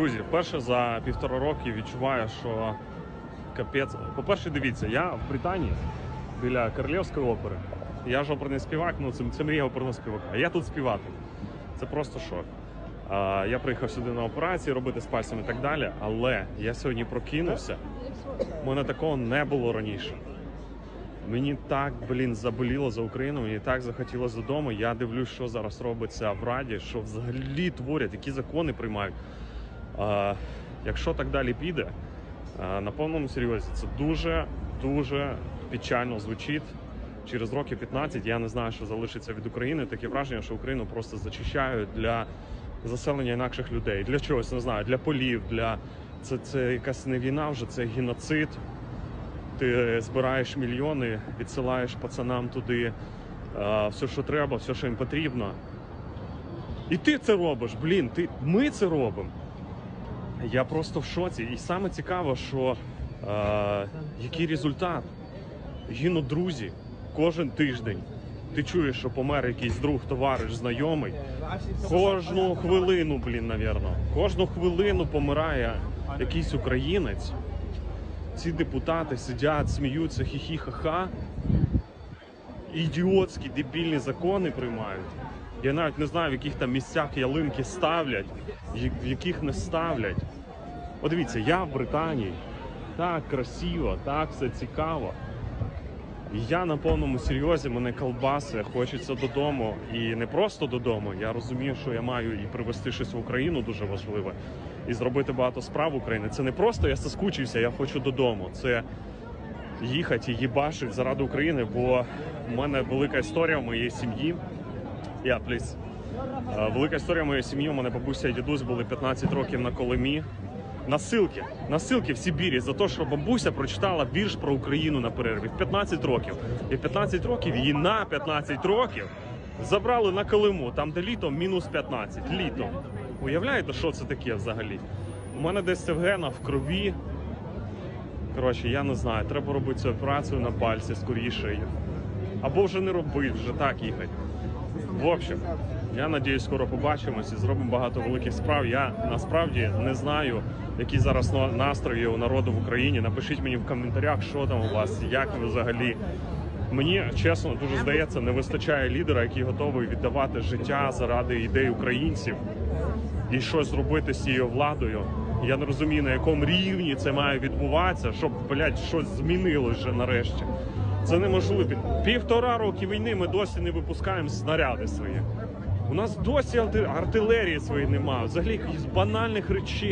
Друзі, вперше за півтора роки відчуваю, що капець. По-перше, дивіться, я в Британії біля Королівської опери. Я ж оперний співак, ну це, це мрія оперного співака. А я тут співати. Це просто шок. А, я приїхав сюди на операції робити з пальцем і так далі, але я сьогодні прокинувся. У мене такого не було раніше. Мені так, блін, заболіло за Україну, мені так захотілося додому. Я дивлюсь, що зараз робиться в Раді, що взагалі творять, які закони приймають. Якщо так далі піде, на повному серйозі це дуже дуже печально звучить. Через років 15 я не знаю, що залишиться від України. Таке враження, що Україну просто зачищають для заселення інакших людей. Для чогось не знаю, для полів, для це, це якась не війна, вже це геноцид. Ти збираєш мільйони, відсилаєш пацанам туди все, що треба, все, що їм потрібно. І ти це робиш, блін, ти, ми це робимо. Я просто в шоці. І саме цікаво, що е, який результат. Гинуть друзі кожен тиждень. Ти чуєш, що помер якийсь друг, товариш, знайомий. Кожну хвилину, блін, навірно. Кожну хвилину помирає якийсь українець. Ці депутати сидять, сміються, хі-хі, ха-ха. Ідіотські дебільні закони приймають. Я навіть не знаю, в яких там місцях ялинки ставлять, в яких не ставлять. От дивіться, я в Британії. Так красиво, так все цікаво. Я на повному серйозі, мене колбаси, хочеться додому. І не просто додому. Я розумію, що я маю і привезти щось в Україну дуже важливе, і зробити багато справ в Україні. Це не просто я соскучився, я хочу додому. Це їхати і їбашить заради України, бо в мене велика історія в моїй сім'ї. Я пліс. Е, Велика історія моєї сім'ї. У мене бабуся і дідусь були 15 років на Колимі. Насилки, насилки в Сибірі за те, що бабуся прочитала вірш про Україну на перерві в 15 років. І в 15 років її на 15 років забрали на Колиму, там де літом мінус 15. Літом. Уявляєте, що це таке взагалі? У мене десь в генах, в крові. Коротше, я не знаю, треба робити цю операцію на пальці скоріше. Або вже не робити, вже так їхати. В общем, я надіюсь, скоро побачимось і зробимо багато великих справ. Я насправді не знаю, які зараз настрої у народу в Україні. Напишіть мені в коментарях, що там у вас, як ви взагалі. Мені чесно дуже здається, не вистачає лідера, який готовий віддавати життя заради ідей українців і щось зробити з цією владою. Я не розумію, на якому рівні це має відбуватися, щоб блядь, щось змінилось вже нарешті. Це неможливо. Півтора роки війни ми досі не випускаємо снаряди свої. У нас досі артилерії своєї немає. Взагалі якихось банальних речей.